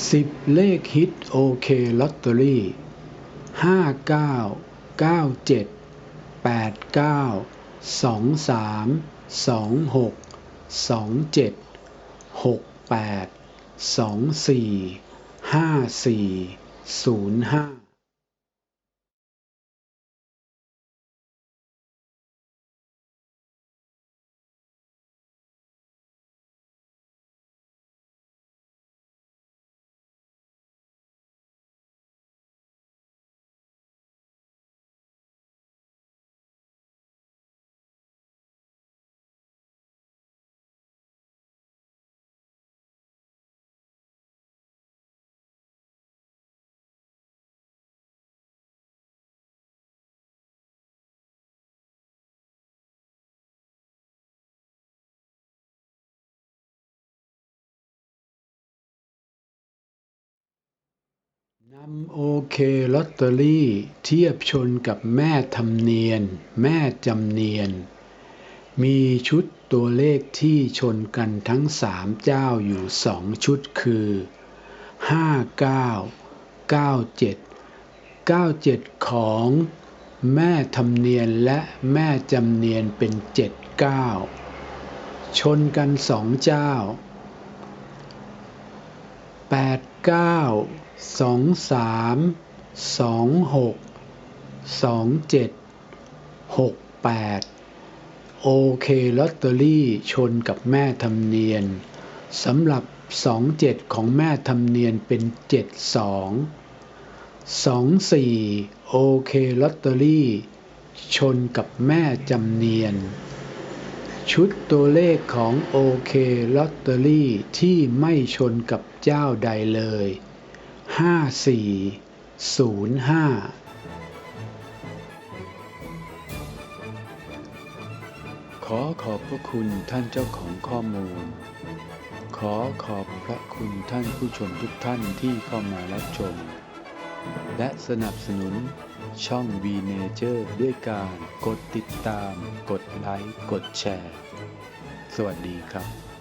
10 เลขฮิตโอเคลอตเตอรี่ 59 97 89 23 26 27 68 24 54 05 นำโอเคลอตเตอรี่เทียบชนกับแม่ธรรมเนียน แม่จำเนียน มีชุดตัวเลขที่ชนกันทั้งสามเจ้าอยู่สองชุดคือ 59 97 97 ของแม่ธรรมเนียนและแม่จำเนียนเป็น 79 ชนกันสองเจ้าแปดเก้า สองสามสองหกสองเจ็ดหกแปดโอเคลอตเตอรี่ชนกับแม่ธรรมเนียนสำหรับสองเจ็ดของแม่ธรรมเนียนเป็นเจ็ดสองสองสี่โอเคลอตเตอรี่ ชนกับแม่จำเนียน ชุดตัวเลขของโอเคลอตเตอรี่ที่ไม่ชนกับเจ้าใดเลย 5405ขอขอบพระคุณท่านเจ้าของข้อมูล ขอขอบพระคุณท่านผู้ชมทุกท่านที่เข้ามารับชม และสนับสนุนช่อง V Nature ด้วยการกดติดตาม กดไลค์ กดแชร์ สวัสดีครับ